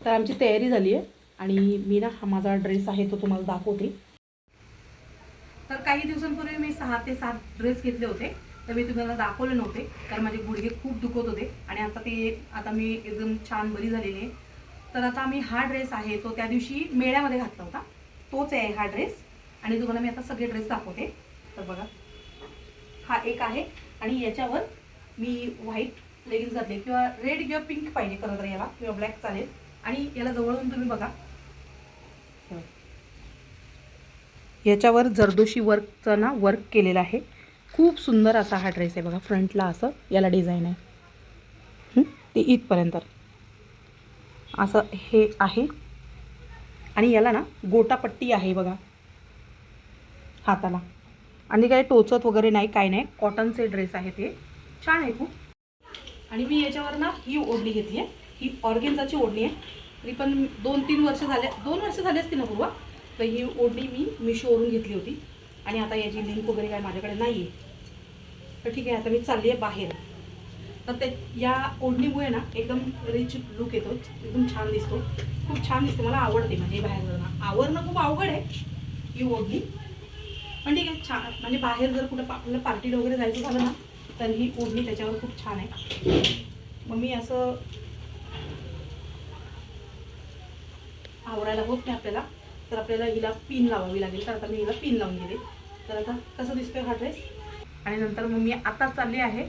तर आमची तयारी झाली आहे आणि मी ना हा माझा ड्रेस आहे तो तुम्हाला दाखवते. तर काही दिवसांपूर्वी मी सहा ते सात ड्रेस घेतले होते. तर मी तुम्हाला दाखवले नव्हते कारण माझे गुडघे खूप दुखत होते आणि आता ते आता मी एकदम छान बरी झालेली आहे. तर आता मी हा ड्रेस आहे तो त्या दिवशी मेळ्यामध्ये घातला होता. तोच आहे हा ड्रेस आणि तुम्हाला मी आता सगळे ड्रेस दाखवते. तर बघा हा एक आहे आणि याच्यावर मी व्हाईट लेगिन्स घातले किंवा रेड किंवा पिंक पाहिजे खरं तर याला किंवा ब्लॅक चालेल. आणि याला जवळून तुम्ही बघा. याच्यावर जरदोशी वर्कचं ना वर्क केलेलं आहे. खूप सुंदर असा हा ड्रेस आहे बघा फ्रंटला असं याला डिझाईन आहे. ते इथपर्यंत. असं हे आहे. आणि याला ना गोटापट्टी आहे बघा. हाताला. आणि काही टोचत वगैरे नाही काय नाही. कॉटनचे ड्रेस आहे ते. छान आहे खूप. आणि मी याच्यावर ना ही ओढणी घेतली आहे. ही ऑर्गेन्झाची ओढणी आहे. तरी पण दोन तीन वर्ष झाले दोन वर्ष झाले असतील ना पूर्वा तर ही ओढणी मी मिशोवरून घेतली होती. आणि आता याची लिंक वगैरे काय माझ्याकडे नाही आहे तर ठीक आहे आता मी चालली आहे बाहेर. तर ते या ओढणीमुळे ना एकदम रिच लुक येतो. एकदम छान दिसतो. खूप छान दिसते मला आवडते म्हणजे बाहेर जाणं आवरणं खूप अवघड आहे ही ओढणी. पण ठीक आहे छान. म्हणजे बाहेर जर कुठं आपल्याला पार्टीला वगैरे जायचं झालं ना तर ही ओढणी त्याच्यावर खूप छान आहे. मग मी असं आवरायला होत नाही आपल्याला. तर आपल्याला हिला पिन लावावी लागेल. तर आता मी हिला पिन लावून गेले तर आता कसं दिसतोय हा ड्रेस आणि नंतर मग मी आताच चालली आहे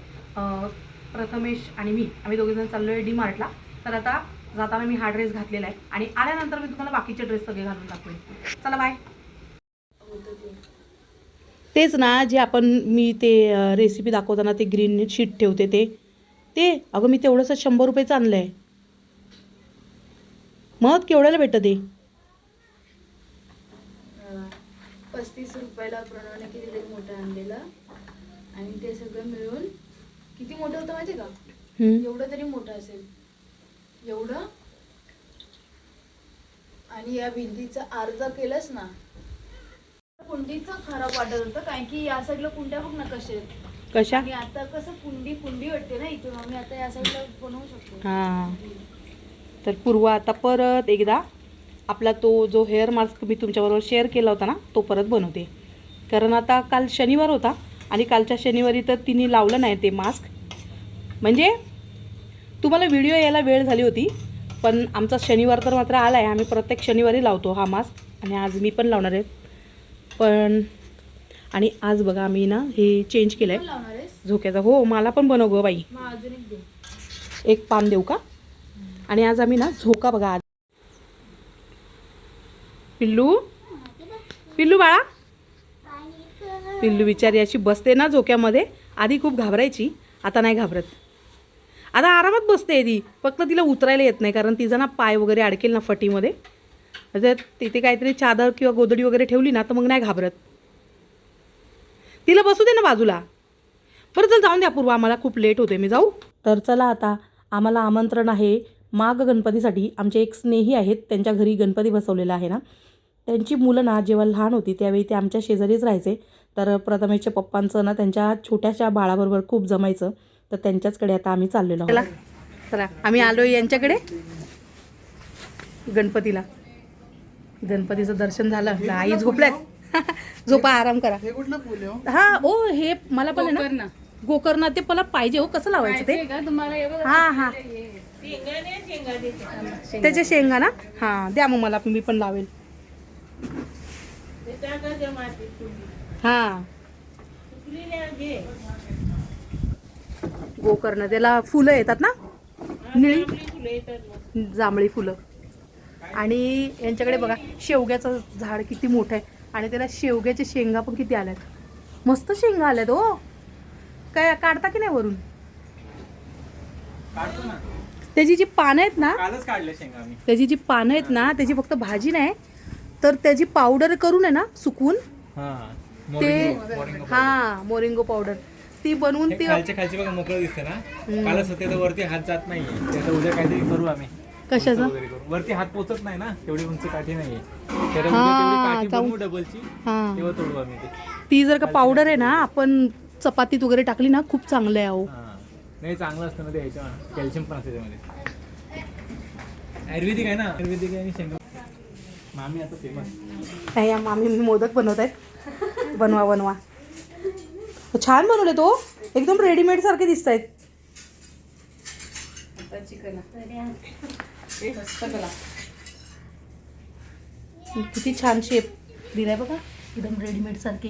प्रथमेश आणि मी. आम्ही दोघेजण चाललो आहे डी मार्टला तर आता जाताना मी हा ड्रेस घातलेला आहे. आणि आल्यानंतर मी तुम्हाला बाकीचे ड्रेस सगळे घालून दाखवेन. चला बाय तेच ना जे आपण मी ते रेसिपी दाखवताना ते ग्रीन शीट ठेवते ते. ते अगं मी तेवढंसं शंभर रुपयेचं आणलं आहे मग केवढ्याला भेटतं ते? पस्तीस रुपयाला प्रणवने कितीतरी मोठं आणलेलं. आणि ते सगळं मिळून किती मोठं होतं माहिती का. एवढं तरी मोठं असेल. एवढं? आणि या भिंतीचं अर्ध केलंच ना. कुंडीचं खराब वाटत होतं कारण की या साईडला कुंड्या बघ ना कशा आहेत. कशा? आणि आता कसं कुंडी कुंडी वाटते ना इथून. आम्ही आता या साईडला बनवू शकतो. तर पूर्वा आता परत एकदा आपला तो जो हेअर मास्क मी तुमच्याबरोबर शेअर केला होता ना तो परत बनवते. कारण आता काल शनिवार होता आणि कालच्या शनिवारी तर तिने लावलं नाही ते मास्क म्हणजे तुम्हाला व्हिडिओ यायला वेळ झाली होती पण आमचा शनिवार तर मात्र आला आहे आम्ही प्रत्येक शनिवारी लावतो हा मास्क आणि आज मी पण लावणार आहे. पण आणि आज बघा आम्ही ना हे चेंज केलं आहे झोक्याचा. हो मला पण बनव गं बाई. एक पान देऊ का? आणि आज आम्ही ना झोका बघा आज पिल्लू? पिल्लू बाळा? पिल्लू बिचारी अशी बसते ना झोक्यामध्ये. आधी खूप घाबरायची आता नाही घाबरत. आता आरामात बसते ती. फक्त तिला उतरायला येत नाही कारण तिचा ना पाय वगैरे अडकेल ना फटीमध्ये. जर तिथे काहीतरी चादर किंवा गोदडी वगैरे ठेवली ना तर मग नाही घाबरत. तिला बसू दे ना बाजूला. बरं चल जाऊन द्या पूर्व. आम्हाला खूप लेट होते मी जाऊ? तर चला आता. आम्हाला आमंत्रण आहे. माघ गणपतीसाठी आमचे एक स्नेही आहेत त्यांच्या घरी गणपती बसवलेला आहे ना. त्यांची मुलं ना जेव्हा लहान होती त्यावेळी ते आमच्या शेजारीच राहायचे. तर प्रथमेशच्या पप्पांचं ना त्यांच्या छोट्याशा बाळाबरोबर खूप जमायचं. तर त्यांच्याचकडे आता आम्ही चाललेलो आहोत. चला आम्ही आलो यांच्याकडे. गणपतीला. गणपतीचं दर्शन झालं. आई झोपल्यात. झोपा आराम करा. हे हो? हा ओ हे मला पण ना. गोकर्ण. ते मला पाहिजे हो कसं लावायचं ते? हे. हा. हा त्याचे शेंगा ना? हा द्या मग मला मी पण लावेल. हा. गोकर्ण त्याला फुलं येतात ना? निळी? जांभळी फुलं. आणि यांच्याकडे बघा शेवग्याचं झाड किती मोठं आहे. आणि त्याला शेवग्याचे शेंगा पण किती आल्यात. मस्त शेंगा आल्यात हो. काय काढता की नाही वरून? काढतो ना. त्याची जी पानं आहेत ना कालच काढले शेंगा मी. त्याची जी पानं आहेत ना त्याची फक्त भाजी नाही तर त्याची पावडर करून आहे ना सुकवून हा ते मोरिंगो- मोरिंगो हा मोरिंगो पावडर ती बनवून हे ती खालचे खालचे बघा मोकळं दिसते ना. कालच होते तर वरती हात जात त्याचं उद्या काहीतरी करू आम्ही. कशाचं? वगैरे करू. वरती हात पोचत नाही ना तेवढी उंच काठी नाहीये. तर हा, उद्या तेवढी काठी जाऊ. बनवू डबलची हा. तेव्हा तोडू आम्ही ते. ती जर का पावडर आहे ना आपण चपातीत वगैरे टाकली ना खूप चांगलं आहे अहो. हा. नाही चांगलं असतं ना ते ह्याच्या कॅल्शियम पण असते त्यामध्ये आयुर्वेदिक आहे ना? आयुर्वेदिक आहे आणि शेंगा. मामी आता फेमस नाही आम्ही मी मोदक बनवत आहेत. बनवा बनवा. छान बनवले तो. एकदम रेडीमेड सारखे दिसत आहेत. किती छान शेप दिलाय बघा. एकदम रेडीमेड सारखे.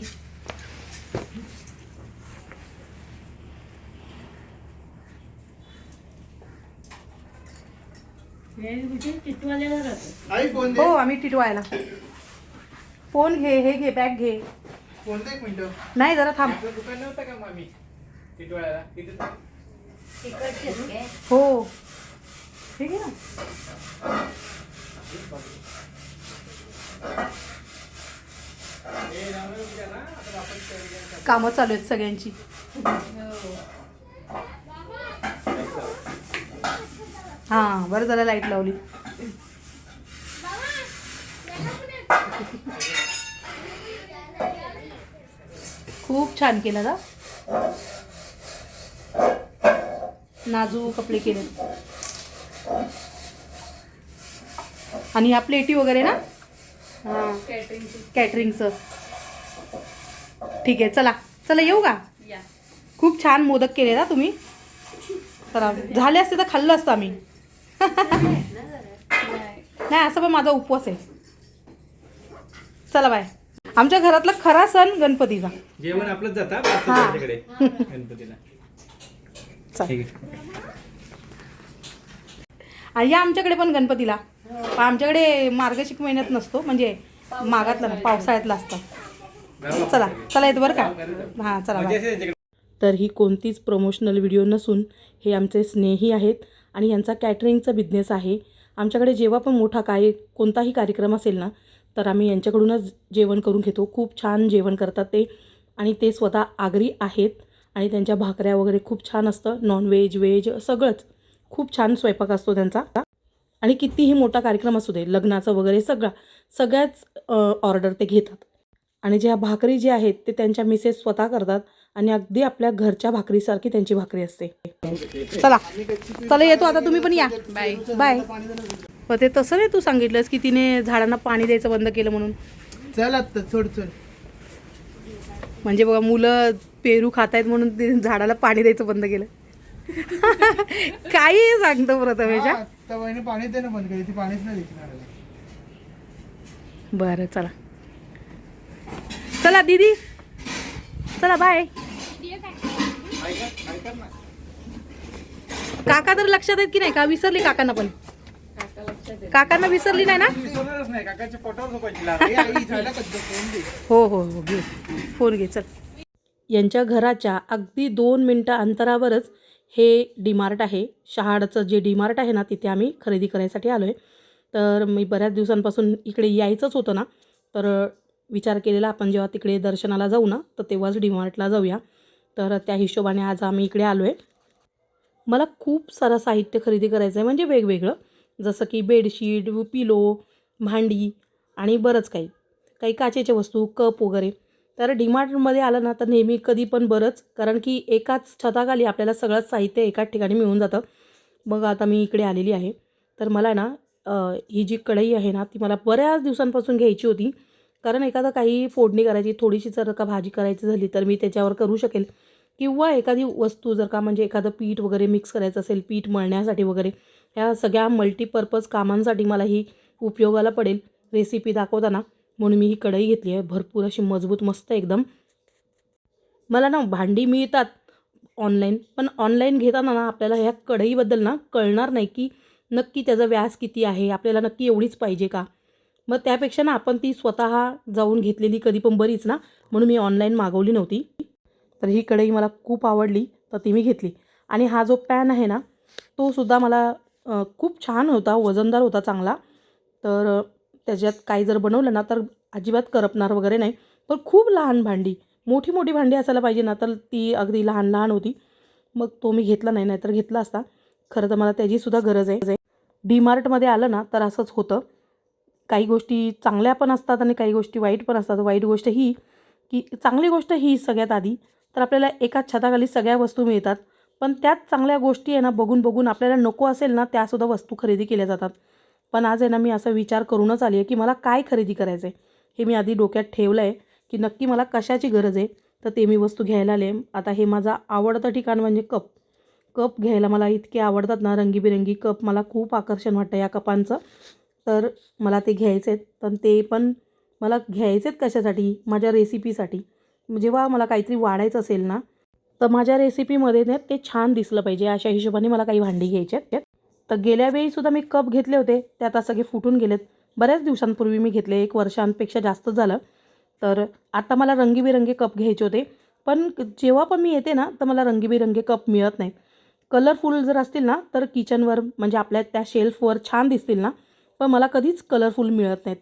हो आम्ही टिटवायला. फोन घे हे घे बॅग घे. कोणतं एक मिनिट. नाही जरा थांब. दुकान नव्हतं का मामी टिटवाळ्याला. तिथे हो. हे घे ना? कामं चालू आहेत सगळ्यांची. हां बरं झालं लाइट लावली. खूप छान केलं का नाजूक कपडे केले. आणि ह्या प्लेटी वगैरे ना? हां. कॅटरिंगचं ठीक आहे चला. चला येऊ का? खूप छान मोदक केले ना तुम्ही. चला झाले असते तर खाल्लं असतं आम्ही. नाही असं पण माझा उपवास आहे. चला बाय. आमच्या घरातला खरा सण गणपतीचा. जेवण आपलंच जाता हा. गणपतीला. चल. ठीक आहे. आणि या आमच्याकडे पण गणपतीला. पण आमच्याकडे मार्गशीर्ष महिन्यात नसतो म्हणजे मागातला ना पावसाळ्यातला असतो. चला चला येतो बरं का? हां चला. म्हणजे असे त्यांच्याकडे तर ही कोणतीच प्रमोशनल व्हिडिओ नसून हे आमचे स्नेही आहेत. आणि यांचा कॅटरिंगचा बिझनेस आहे. आमच्याकडे जेव्हा पण मोठा काय कोणताही कार्यक्रम असेल ना तर आम्ही यांच्याकडूनच जेवण करून घेतो. खूप छान जेवण करतात ते आणि ते स्वतः आगरी आहेत आणि त्यांच्या भाकऱ्या वगैरे खूप छान असतं. नॉनव्हेज व्हेज सगळंच. खूप छान स्वयंपाक असतो त्यांचा. आणि कितीही मोठा कार्यक्रम असू दे लग्नाचं वगैरे सगळा सगळ्याच ऑर्डर ते घेतात. आणि ज्या भाकरी जे आहेत ते त्यांच्या मिसेस स्वतः करतात. आणि अगदी आपल्या घरच्या भाकरीसारखी त्यांची भाकरी असते. चला. चला येतो आता. तुम्ही पण या. बाय. बाय पण ते तसं नाही तू सांगितलंस की तिने झाडांना पाणी द्यायचं बंद केलं म्हणून. चल आता सोड सोड. म्हणजे बघा मुलं पेरू खात आहेत म्हणून ते झाडाला पाणी द्यायचं बंद केलं. काही सांगतो प्रथमेशा हा, पाणी देणं बंद केली. ती पाणीच नाही. बरं चला. चला दीदी. चला बाय काका तर लक्षात आहेत की नाही? का विसरली काकांना पण? काकांना विसरली नाही ना? हो हो हो घे. फोन घे चल. यांच्या घराच्या अगदी दोन मिनटं अंतरावरच हे डीमार्ट आहे. शहाडचं जे डीमार्ट आहे ना तिथे आम्ही खरेदी करायसाठी आलो आहे तर मी बऱ्याच दिवसांपासून इकडे यायचंच होतं ना. तर विचार केलेला आपण जेव्हा तिकडे दर्शनाला जाऊ ना तर तेव्हाच डीमार्टला जाऊया. तर त्या हिशोबाने आज आम्ही इकडे आलो आहे मला खूप सारं साहित्य खरेदी करायचं आहे म्हणजे वेगवेगळं. जसं की बेडशीट पिलो भांडी आणि बरंच काही. काही काचेच्या वस्तू कप वगैरे. तर डीमार्टमध्ये आलं ना तर नेहमी कधी पण बरंच कारण की एकाच छताखाली आपल्याला सगळंच साहित्य एकाच ठिकाणी मिळून जातं. मग आता मी इकडे आलेली आहे. तर मला ना ही जी कढई आहे ना ती मला बऱ्याच दिवसांपासून घ्यायची होती. कारण एखादं काही फोडणी करायची थोडीशी जर का भाजी करायची झाली तर मी त्याच्यावर करू शकेल. किंवा एखादी वस्तू जर का म्हणजे एखादं पीठ वगैरे मिक्स करायचं असेल पीठ मळण्यासाठी वगैरे ह्या सगळ्या मल्टीपर्पज कामांसाठी मला ही उपयोगाला पडेल. रेसिपी दाखवताना म्हणून मी ही कढई घेतली आहे. भरपूर अशी मजबूत मस्त एकदम. मला ना भांडी मिळतात ऑनलाईन पण ऑनलाईन घेताना ना आपल्याला ह्या कढईबद्दल ना कळणार नाही की नक्की त्याचा व्यास किती आहे आपल्याला नक्की एवढीच पाहिजे का? मग त्यापेक्षा ना आपण ती स्वतः जाऊन घेतलेली कधी पण बरीच ना म्हणून मी ऑनलाईन मागवली नव्हती. तर ही कढई मला खूप आवडली तर ती मी घेतली. आणि हा जो पॅन आहे ना तो सुद्धा मला खूप छान होता वजनदार होता चांगला. तर त्याच्यात काही जर बनवलं ना तर अजिबात करपणार वगैरे नाही. पण खूप लहान भांडी मोठी मोठी भांडी असायला पाहिजे ना तर ती अगदी लहान लहान होती. मग तो मी घेतला नाही नाहीतर घेतला असता. खरं तर मला त्याचीसुद्धा गरज आहे. डी मार्टमध्ये आलं ना तर असंच होतं. काही गोष्टी चांगल्या पण असतात आणि काही गोष्टी वाईट पण असतात. वाईट गोष्ट ही की चांगली गोष्ट ही सगळ्यात आधी तर आपल्याला एकाच छताखाली सगळ्या वस्तू मिळतात. पण त्याच चांगल्या गोष्टी आहे ना बघून बघून आपल्याला नको असेल ना त्यासुद्धा वस्तू खरेदी केल्या जातात. पण आज आहे ना मी असा विचार करूनच आली आहे की मला काय खरेदी करायचं आहे हे मी आधी डोक्यात ठेवलं आहे की नक्की मला कशाची गरज आहे? तर ते मी वस्तू घ्यायला आले. आता हे माझं आवडतं ठिकाण म्हणजे कप. कप घ्यायला मला इतके आवडतात ना रंगीबिरंगी कप. मला खूप आकर्षण वाटतं या कपांचं. तर मला ते घ्यायचे आहेत पण ते पण मला घ्यायचे आहेत कशासाठी? माझ्या रेसिपीसाठी जेव्हा मला काहीतरी वाढायचं असेल ना तर माझ्या रेसिपीमध्ये ना ते छान दिसलं पाहिजे. अशा हिशोबाने मला काही भांडी घ्यायची आहेत. तर गेल्या वेळीसुद्धा मी कप घेतले होते. ते आता सगळे फुटून गेलेत. बऱ्याच दिवसांपूर्वी मी घेतले. एक वर्षांपेक्षा जास्त झालं. तर आता मला रंगीबिरंगी कप घ्यायचे होते. पण जेव्हा पण मी येते ना तर मला रंगीबिरंगी कप मिळत नाहीत. कलरफुल जर असतील ना तर किचनवर म्हणजे आपल्या त्या शेल्फवर छान दिसतील ना पण मला कधीच कलरफुल मिळत नाहीत.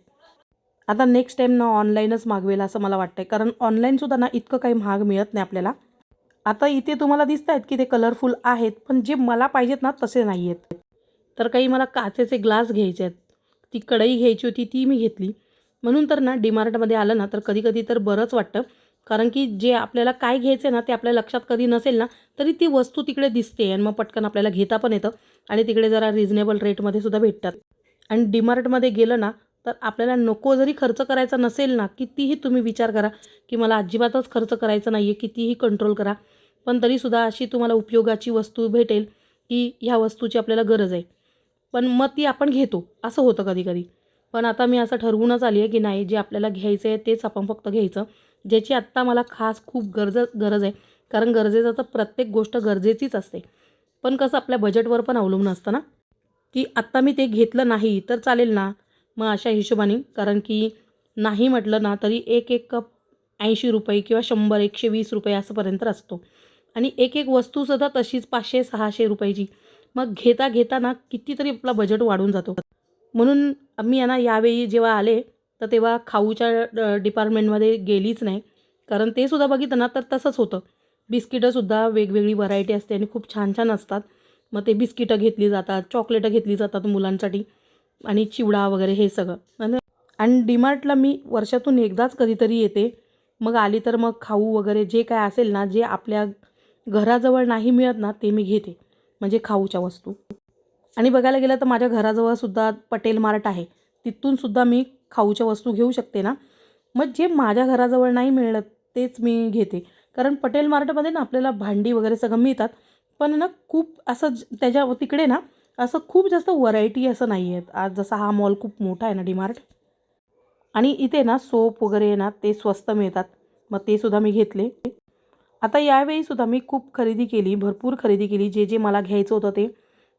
आता नेक्स्ट टाईम ना ऑनलाईनच मागवेल असं मला वाटतं आहे कारण ऑनलाईनसुद्धा ना इतकं काही महाग मिळत नाही आपल्याला. आता इथे तुम्हाला दिसत आहेत की ते कलरफुल आहेत पण जे मला पाहिजेत ना तसे नाही आहेत तर काही मला काचेचे ग्लास घ्यायचे आहेत. ती कढई घ्यायची होती ती मी घेतली. म्हणून तर ना डीमार्टमध्ये आलं ना तर कधी कधी तर बरंच वाटतं. कारण की जे आपल्याला काय घ्यायचं आहे ना ते आपल्या लक्षात कधी नसेल ना तरी ती वस्तू तिकडे दिसते. आणि मग पटकन आपल्याला घेता पण येतं. आणि तिकडे जरा रिझनेबल रेटमध्ये सुद्धा भेटतात. आणि डीमार्टमध्ये गेलं ना तर आपल्याला नको जरी खर्च करायचा नसेल ना कितीही तुम्ही विचार करा की मला अजिबातच खर्च करायचा नाही आहे कितीही कंट्रोल करा. पण तरीसुद्धा अशी तुम्हाला उपयोगाची वस्तू भेटेल की ह्या वस्तूची आपल्याला गरज आहे. पण मग ती आपण घेतो असं होतं कधी कधी पण आता मी असं ठरवूनच आली आहे की नाही जे आपल्याला घ्यायचं आहे तेच आपण फक्त घ्यायचं. ज्याची आत्ता मला खास खूप गरज गरज आहे. कारण गरजेचं तर प्रत्येक गोष्ट गरजेचीच असते. पण कसं आपल्या बजेटवर पण अवलंबून असतं ना. की आत्ता मी ते घेतलं नाही तर चालेल ना? मग अशा हिशोबाने कारण की नाही म्हटलं ना तरी एक एक कप ऐंशी रुपये किंवा शंभर एकशे वीस रुपये असंपर्यंत असतो. आणि एक एक वस्तूसुद्धा तशीच पाचशे सहाशे रुपयाची. मग घेता घेता ना कितीतरी आपला बजेट वाढून जातो. म्हणून मी ना यावेळी जेव्हा आले तर तेव्हा खाऊच्या डिपार्टमेंटमध्ये गेलीच नाही. कारण ते सुद्धा बघितलं ना तर तसंच होतं. बिस्किटंसुद्धा वेगवेगळी व्हरायटी असते आणि खूप छान छान असतात. मग ते बिस्किटं घेतली जातात चॉकलेटं घेतली जातात मुलांसाठी आणि चिवडा वगैरे हे सगळं. आणि डीमार्टला मी वर्षातून एकदाच कधीतरी येते. मग आली तर मग खाऊ वगैरे जे काय असेल ना जे आपल्या घराजवळ नाही मिळत ना ते मी घेते. म्हणजे खाऊच्या वस्तू. आणि बघायला गेलं तर माझ्या घराजवळसुद्धा पटेल मार्ट आहे. तिथूनसुद्धा मी खाऊच्या वस्तू घेऊ शकते ना. मग जे माझ्या घराजवळ नाही मिळत तेच मी घेते. कारण पटेल मार्टमध्ये ना आपल्याला भांडी वगैरे सगळं मिळतात. पण ना खूप असं ज- त्याच्या तिकडे ना असं खूप जास्त व्हरायटी असं नाही आहेत. आज जसा हा मॉल खूप मोठा आहे ना डीमार्ट आणि इथे ना सोप वगैरे ना ते स्वस्त मिळतात. मग ते सुद्धा मी घेतले. आता यावेळीसुद्धा मी खूप खरेदी केली भरपूर खरेदी केली. जे जे मला घ्यायचं होतं ते.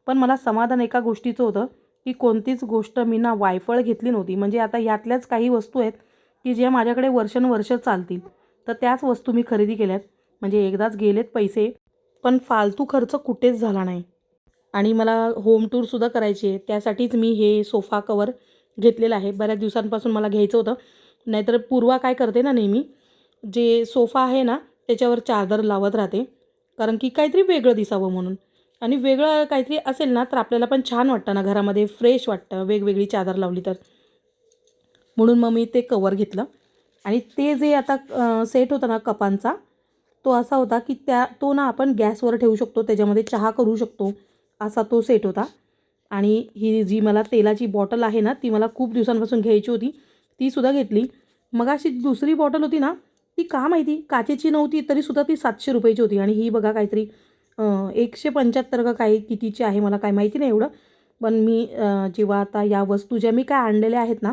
पण मला समाधान एका गोष्टीचं होतं की कोणतीच गोष्ट मी ना वायफळ घेतली नव्हती. म्हणजे आता यातल्याच काही वस्तू आहेत की ज्या माझ्याकडे वर्षानुवर्ष चालतील. तर त्याच वस्तू मी खरेदी केल्यात. म्हणजे एकदाच गेलेत पैसे. पण फालतू खर्च कुठेच झाला नाही. आणि मला होम टूरसुद्धा करायची आहे त्यासाठीच मी हे सोफा कवर घेतलेलं आहे. बऱ्याच दिवसांपासून मला घ्यायचं होतं. नाहीतर पूर्वा काय करते ना नेहमी जे सोफा आहे ना त्याच्यावर चादर लावत राहते. कारण की काहीतरी वेगळं दिसावं म्हणून. आणि वेगळं काहीतरी असेल ना तर आपल्याला पण छान वाटतं ना घरामध्ये फ्रेश वाटतं वेगवेगळी चादर लावली तर. म्हणून मग मी ते कवर घेतलं. आणि ते जे आता सेट होतं ना कपांचा तो असा होता की त्या तो ना आपण गॅसवर ठेवू शकतो त्याच्यामध्ये चहा करू शकतो असा तो सेट होता. आणि ही जी मला तेलाची बॉटल आहे ना ती मला खूप दिवसांपासून घ्यायची होती तीसुद्धा घेतली. मग अशी दुसरी बॉटल होती ना ती का माहिती काचेची नव्हती तरीसुद्धा ती सातशे रुपयाची होती. आणि ही बघा काहीतरी एकशे पंच्याहत्तर का काही कितीची आहे मला काय माहिती नाही एवढं. पण मी जेव्हा आता या वस्तू ज्या मी काय आणलेल्या आहेत ना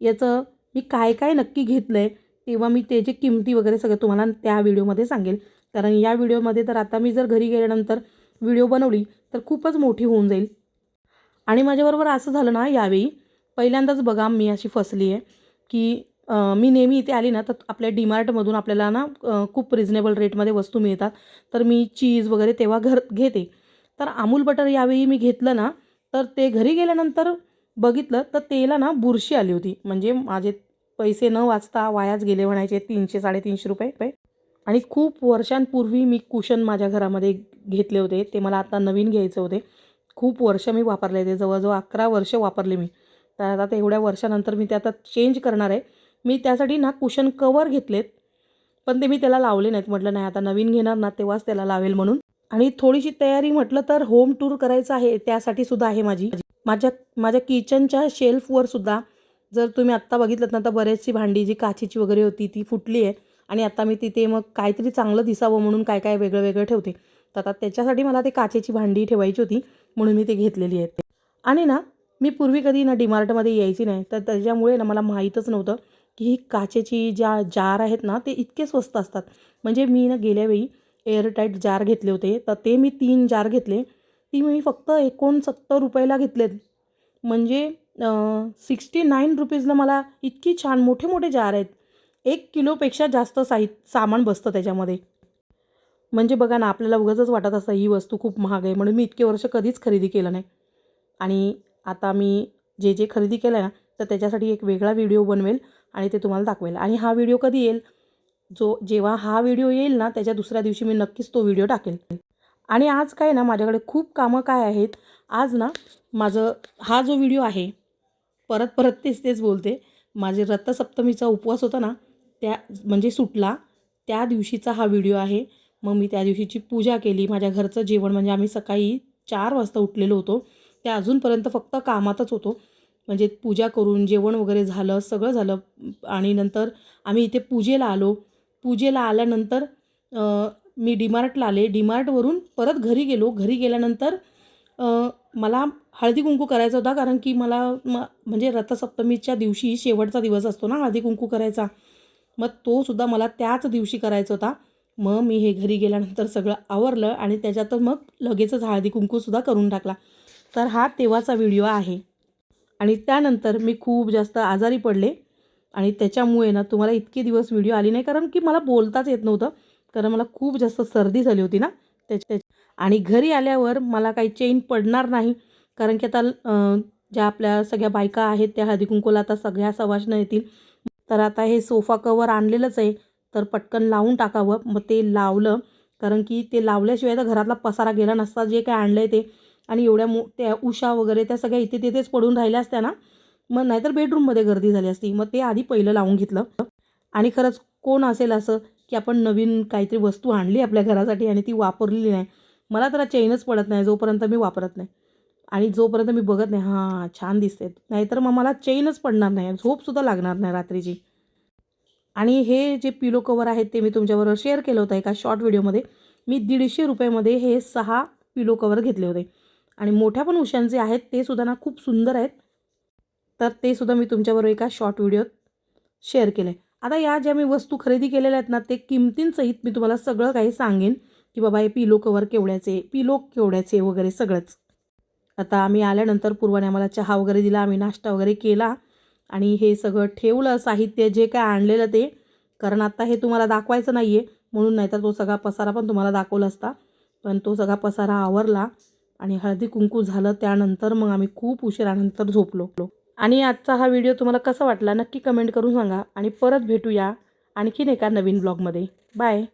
याचं मी काय काय नक्की घेतलं आहे तेव्हा मी त्याची किमती वगैरे सगळं तुम्हाला त्या व्हिडिओमध्ये सांगेल. कारण या व्हिडिओमध्ये तर आता मी जर घरी गेल्यानंतर व्हिडिओ बनवली तर खूपच मोठी होऊन जाईल. आणि माझ्याबरोबर असं झालं ना यावेळी पहिल्यांदाच बघा मी अशी फसली आहे की मी नेहमी इथे आली ना तर आपल्या डीमार्टमधून आपल्याला ना खूप रिजनेबल रेटमध्ये वस्तू मिळतात. तर मी चीज वगैरे तेव्हा घर घेते. तर अमूल बटर यावेळी मी घेतलं ना तर ते घरी गेल्यानंतर बघितलं तर तेला ना बुरशी आली होती. म्हणजे माझे पैसे न वाचता वायाच गेले म्हणायचे तीनशे साडेतीनशे रुपये रुपये. आणि खूप वर्षांपूर्वी मी कुशन माझ्या घरामध्ये घेतले होते. ते मला आता नवीन घ्यायचे होते. खूप वर्ष मी वापरले ते जवळजवळ अकरा वर्ष वापरले मी. तर आता ते एवढ्या वर्षानंतर मी ते आता चेंज करणार आहे. मी त्यासाठी ना कुशन कवर घेतलेत. पण ते मी त्याला लावले नाहीत. म्हटलं नाही आता नवीन घेणार ना तेव्हाच त्याला लावेल म्हणून. आणि थोडीशी तयारी म्हटलं तर होम टूर करायचं आहे. त्यासाठी सुद्धा आहे माझी. माझ्या माझ्या किचनच्या शेल्फवर सुद्धा जर तुम्ही आत्ता बघितलं ना तर बरेचशी भांडी जी काचेची वगैरे होती ती फुटली आहे. आणि आता मी तिथे मग काहीतरी चांगलं दिसावं म्हणून काय काय वेगळं वेगळं ठेवते. तर आता त्याच्यासाठी मला ते काचेची भांडी ठेवायची होती म्हणून मी ते घेतलेली आहेत आणि ना मी पूर्वी कधी ना डिमार्टमध्ये यायची नाही. तर त्याच्यामुळे ना मला माहीतच नव्हतं की ही काचेची ज्या जार आहेत ना ते इतके स्वस्त असतात. म्हणजे मी ना गेल्यावेळी एअरटाईट जार घेतले होते. तर ते मी तीन जार घेतले. ती मी फक्त एकोणसत्तर रुपयाला घेतलेत. म्हणजे सिक्स्टी नाईन रुपीजला मला इतकी छान मोठे मोठे जार आहेत. एक किलोपेक्षा जास्त साहि सामान बसतं त्याच्यामध्ये. म्हणजे बघा ना आपल्याला उगाचच वाटत असतं ही वस्तू खूप महाग आहे म्हणून मी इतके वर्ष कधीच खरेदी केलं नाही. आणि आता मी जे जे खरेदी केलं आहे ना तर त्याच्यासाठी एक वेगळा व्हिडिओ बनवेल आणि ते तुम्हाला दाखवेल. आणि हा व्हिडिओ कधी येईल? जो जेव्हा हा व्हिडिओ येईल ना त्याच्या दुसऱ्या दिवशी मी नक्कीच तो व्हिडिओ टाकेल. आणि आज काय ना माझ्याकडे खूप कामं काय आहेत. आज ना माझं हा जो व्हिडिओ आहे परत परत तेच तेच बोलते. माझे रथसप्तमीचा उपवास होता ना त्या म्हणजे सुटला. त्या दिवशीचा हा व्हिडिओ आहे. मग मी त्या दिवशीची पूजा केली. माझ्या घरचं जेवण म्हणजे आम्ही सकाळी चार वाजता उठलेलो होतो. त्या अजूनपर्यंत फक्त कामातच होतो. म्हणजे पूजा करून जेवण वगैरे झालं सगळं झालं. आणि नंतर आम्ही इथे पूजेला आलो. पूजेला आल्यानंतर मी डीमार्टला आले. डीमार्टवरून परत घरी गेलो. घरी गेल्यानंतर मला हळदी कुंकू करायचा होता कारण की मला म म्हणजे रथसप्तमीच्या दिवशी शेवटचा दिवस असतो ना हळदी कुंकू करायचा. मग तोसुद्धा मला त्याच दिवशी करायचा होता. मग मी हे घरी गेल्यानंतर सगळं आवरलं आणि त्याच्यातच मग लगेचच हळदी कुंकूसुद्धा करून टाकला. तर हा तेव्हाचा व्हिडिओ आहे. आणि त्यानंतर मी खूप जास्त आजारी पडले. आणि त्याच्यामुळे ना तुम्हाला इतके दिवस व्हिडिओ आली नाही कारण की मला बोलताच येत नव्हतं. कारण मला खूप जास्त सर्दी झाली होती ना. त्याच्या आणि घरी आल्यावर मला काही चेन पडणार नाही. कारण की आता ज्या आपल्या सगळ्या बायका आहेत त्या हळदीकुंकूला आता सगळ्या सवाशनं येतील. तर आता हे सोफा कवर आणलेलंच आहे. तर पटकन लावून टाकावं. मग ते लावलं. कारण की ते लावल्याशिवाय तर घरातला पसारा गेला नसता. जे काय आणलं आहे ते. आणि एवढ्या मो त्या उषा वगैरे त्या सगळ्या इथे तिथेच पडून राहिल्या असत्या ना. मग नाहीतर बेडरूममध्ये गर्दी झाली असती. मग ते आधी पहिलं लावून घेतलं. आणि खरंच कोण असेल असं की आपण नवीन काहीतरी वस्तू आणली आपल्या घरासाठी आणि ती वापरलेली नाही. मला तर चेनच पडत नाही जोपर्यंत मी वापरत नाही. आणि जोपर्यंत मी बघत नाही हां छान दिसते नाहीतर मग मला चेनच पडणार नाही झोपसुद्धा लागणार नाही रात्रीची. आणि हे जे पिलो कवर आहेत ते मी तुमच्याबरोबर शेअर केलं होतं एका शॉर्ट व्हिडिओमध्ये मी दीडशे रुपयामध्ये हे सहा पिलो कवर घेतले होते. आणि मोठ्या पण उशांचे आहेत ते सुद्धा ना खूप सुंदर आहेत. तर ते सुद्धा मी तुमच्याबरोबर एका शॉर्ट व्हिडिओत शेअर केलं आहे आता या ज्या मी वस्तू खरेदी केलेल्या आहेत ना ते किमतींसहित मी तुम्हाला सगळं काही सांगेन. की बाबा हे पिलो कवर केवढ्याचे पिलो केवढ्याचे वगैरे सगळंच. आता आम्ही आल्यानंतर पूर्वाने आम्हाला चहा वगैरे दिला आम्ही नाश्ता वगैरे केला आणि हे सगळं ठेवलं साहित्य जे काय आणलेलं ते. कारण आता हे तुम्हाला दाखवायचं नाही आहे म्हणून नाहीतर तो सगळा पसारा पण तुम्हाला दाखवला असता. पण तो सगळा पसारा आवरला आणि हळदी कुंकू झालं त्यानंतर मग आम्ही खूप उशिरानंतर झोपलो. आणि आजचा हा व्हिडिओ तुम्हाला कसा वाटला नक्की कमेंट करून सांगा आणि परत भेटूया आणखीन एका नवीन ब्लॉगमध्ये. बाय!